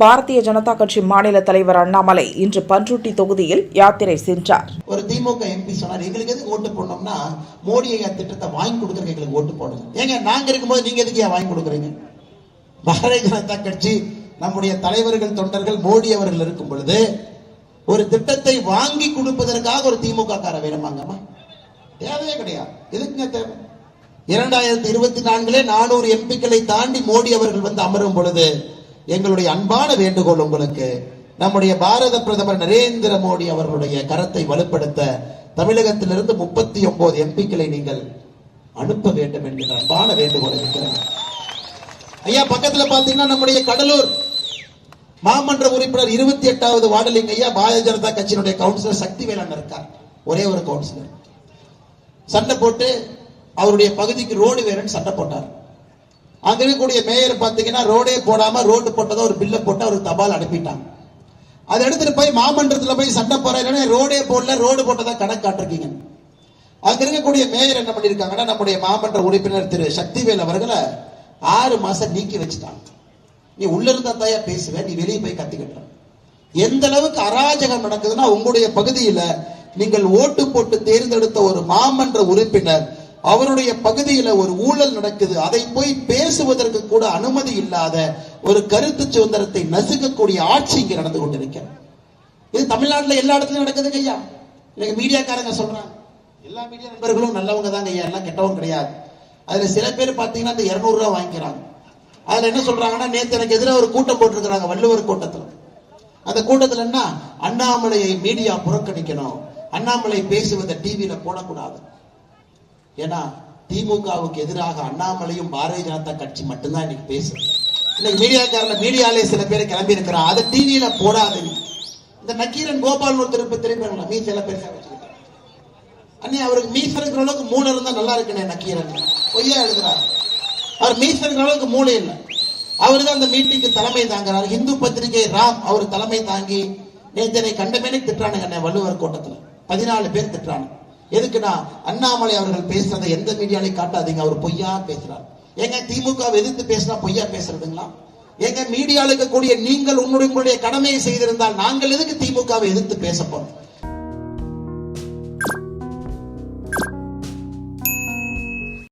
பாரதிய ஜனதா கட்சி மாநில தலைவர் அண்ணாமலை இன்று பன்ருட்டி தொகுதியில் யாத்திரை சென்றார். ஒரு திமுக எம்பி சொன்னார் எங்களுக்கு எதுக்கு ஓட்டு போடணும்னா மோடி ஐயா திட்டத்தை வாங்கி கொடுக்கறதுக்கு எங்களுக்கு ஓட்டு போடுங்க. ஏங்க நாங்க இருக்கும்போது நீங்க எதுக்கு ஏன் வாங்கி கொடுக்குறீங்க? பாரதிய ஜனதா கட்சி நம்முடைய தலைவர்கள் தொண்டர்கள் மோடி அவர்கள் இருக்கும் பொழுது ஒரு திட்டத்தை வாங்கி கொடுப்பதற்காக ஒரு திமுக கார வேணுமாங்கம்மா தேவையே கிடையாது. எதுக்குங்க தேவை? இரண்டாயிரத்தி இருபத்தி நான்கிலே நானூறு எம்பிக்களை தாண்டி மோடி அவர்கள் வந்து அமரும் பொழுது எங்களுடைய அன்பான வேண்டுகோள் உங்களுக்கு நம்முடைய பாரத பிரதமர் நரேந்திர மோடி அவர்களுடைய கரத்தை வலுப்படுத்த தமிழகத்திலிருந்து முப்பத்தி ஒன்பது எம்பிக்களை நீங்கள் அனுப்ப வேண்டும் என்கிற அன்பான வேண்டுகோள் இருக்கிறது ஐயா பக்கத்துல பாத்தீங்கன்னா நம்முடைய கடலூர் மாமன்ற உறுப்பினர் இருபத்தி எட்டாவது வார்டிலிங்க ஐயா பாரதிய ஜனதா கட்சியினுடைய கவுன்சிலர் சக்தி வேலன் இருக்கார். ஒரே ஒரு கவுன்சிலர். சண்டை போட்டு அவருடைய பகுதிக்கு ரோடு வேணும்னு சண்டை போட்டார். அங்க இருக்கக்கூடிய மேயர் பாத்தீங்கன்னா ரோடே போடாம ரோடு போட்டதா ஒரு பில்ல போட்டு அவருக்கு தபால் அனுப்பிட்டாங்க. அதை எடுத்துட்டு போய் மாமன்றத்தில் போய் சண்டை போறேன் ரோடே போடல ரோடு போட்டதா கணக்கு காட்டிருக்கீங்க. அங்க இருக்கக்கூடிய மேயர் என்ன பண்ணிருக்காங்கன்னா நம்முடைய மாமன்ற உறுப்பினர் திரு சக்திவேல் அவர்களை ஆறு மாசம் நீக்கி வச்சுட்டாங்க. நீ உள்ள இருந்தா தாயா பேசுவேன் நீ வெளியே போய் கத்திக்கிட்ட எந்த அளவுக்கு அராஜகம் நடக்குதுன்னா உங்களுடைய பகுதியில நீங்கள் ஓட்டு போட்டு தேர்ந்தெடுத்த ஒரு மாமன்ற உறுப்பினர் அவருடைய பகுதியில ஒரு ஊழல் நடக்குது. அதை போய் பேசுவதற்கு கூட அனுமதி இல்லாத ஒரு கருத்து சுதந்திரத்தை நசுக்கக்கூடிய ஆட்சி இங்க நடந்து கொண்டிருக்கிறது. இது தமிழ்நாட்டுல எல்லா இடத்துலயும் நடக்குதுங்க ஐயா. இன்னைக்கு மீடியாக்காரங்க சொல்றாங்க. எல்லா மீடியா நண்பர்களும் நல்லவங்க தாங்க ஐயா. எல்லாம் கெட்டவங்க கிடையாது. அதுல சில பேர் பாத்தீங்கன்னா இந்த இருநூறு ரூபா வாங்கிக்கிறாங்க. அதுல என்ன சொல்றாங்கன்னா நேத்து எனக்கு எதிராக ஒரு கூட்டம் போட்டிருக்கிறாங்க வள்ளுவர் கூட்டத்துல. அந்த கூட்டத்துல என்ன? அண்ணாமலையை மீடியா புறக்கணிக்கணும். அண்ணாமலை பேசுவதை டிவியில போடக்கூடாது. ஏன்னா திமுகவுக்கு எதிராக அண்ணாமலையும் பாரதிய ஜனதா கட்சி மட்டும்தான் இன்னைக்கு பேசும் இன்னைக்கு மீடியாக்காரல மீடியாலே சில பேர் கிளம்பி இருக்கிறான் அதை டிவியில போடாது இந்த நக்கீரன் கோபால் ஒரு திருப்பி திரும்பி மீ சில பேர் அண்ணே அவருக்கு மீச இருக்கிற அளவுக்கு மூளை இருந்தா நல்லா இருக்குண்ணே நக்கீரன். பொய்யா எழுதுறாரு. அவர் மீச இருக்கிற அளவுக்கு மூளை இல்லை. அவர் தான் அந்த மீட்டிங்க்கு தலைமை தாங்குறாரு. இந்து பத்திரிகை ராம் அவர் தலைமை தாங்கி நேத்தனை கண்டமேனே திட்டுறானுங்க அண்ணே வள்ளுவர் கோட்டத்துல. பதினாலு பேர் திட்டுறானு எதுக்குன்னா அண்ணாமலை அவர்கள் பேசுறதை எந்த மீடியாலையும் காட்டாதீங்க அவர் பொய்யா பேசுறார். ஏங்க திமுக எதிர்த்து பேசினா பொய்யா பேசுறதுங்களா? எங்க மீடியாவில் இருக்கக்கூடிய நீங்கள் உங்களுடைய உங்களுடைய கடமையை செய்திருந்தால் நாங்கள் எதுக்கு திமுகவை எதிர்த்து பேச போறோம்?